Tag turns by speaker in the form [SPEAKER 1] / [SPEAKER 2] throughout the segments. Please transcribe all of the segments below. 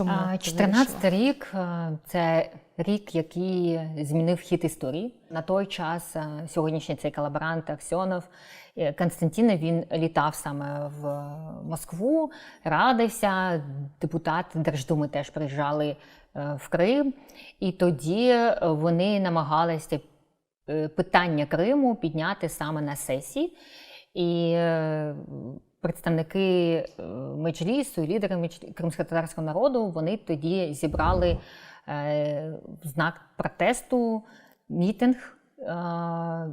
[SPEAKER 1] Чому
[SPEAKER 2] 14
[SPEAKER 1] вирішила?
[SPEAKER 2] рік е, це рік, який змінив хід історії. На той час е, сьогоднішній цей колаборант Аксьонов е, Константинов, він літав саме в Москву, радився. Депутати Держдуми теж приїжджали в Крим, і тоді вони намагалися питання Криму підняти саме на сесії. І представники е, Меджлісу, і лідери кримськотатарського народу, вони тоді зібрали е, в знак протесту мітинг е,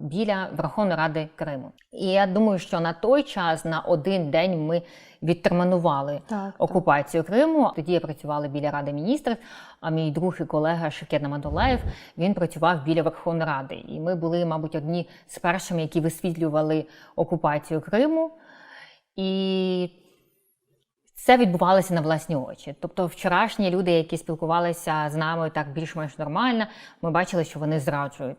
[SPEAKER 2] біля Верховної Ради Криму. І я думаю, що на той час на один день ми відтермінували
[SPEAKER 1] Так, так.
[SPEAKER 2] окупацію Криму. Тоді я працювала біля Ради міністрів, а мій друг і колега Шакет Намадолаєв, він працював біля Верховної Ради. І ми були, мабуть, одні з першими, які висвітлювали окупацію Криму. І це відбувалося на власні очі. Тобто, вчорашні люди, які спілкувалися з нами так більш-менш нормально, ми бачили, що вони зраджують.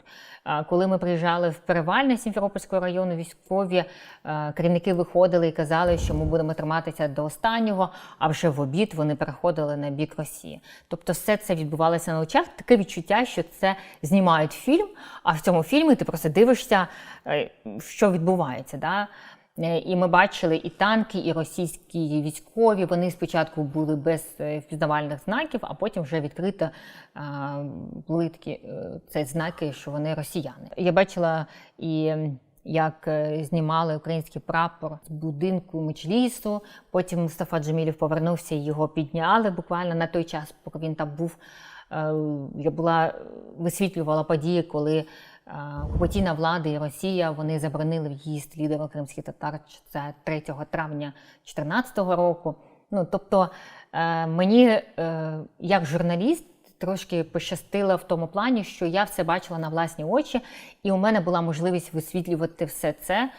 [SPEAKER 2] Коли ми приїжджали в Перевальне Сімферопольського району, військові е, керівники виходили і казали, що ми будемо триматися до останнього, а вже в обід вони переходили на бік Росії. Тобто, все це відбувалося на очах. Таке відчуття, що це знімають фільм, а в цьому фільмі ти просто дивишся, е, що відбувається. Да? Е, І ми бачили і танки, і російські військові. Вони спочатку були без е, впізнавальних знаків, а потім вже відкрито а, були такі е, це знаки, що вони росіяни. Я бачила і. Як е, знімали український прапор з будинку Мечлісу, потім Мустафа Джемілів повернувся і його підняли буквально на той час, поки він там був. Е, Я була висвітлювала події, коли е, окупаційна влада і Росія вони заборонили в'їзд лідеру кримських татар. Це 3 травня 2014 року. Ну тобто е, мені е, як журналіст. Трошки пощастило в тому плані, що я все бачила на власні очі, і у мене була можливість висвітлювати все це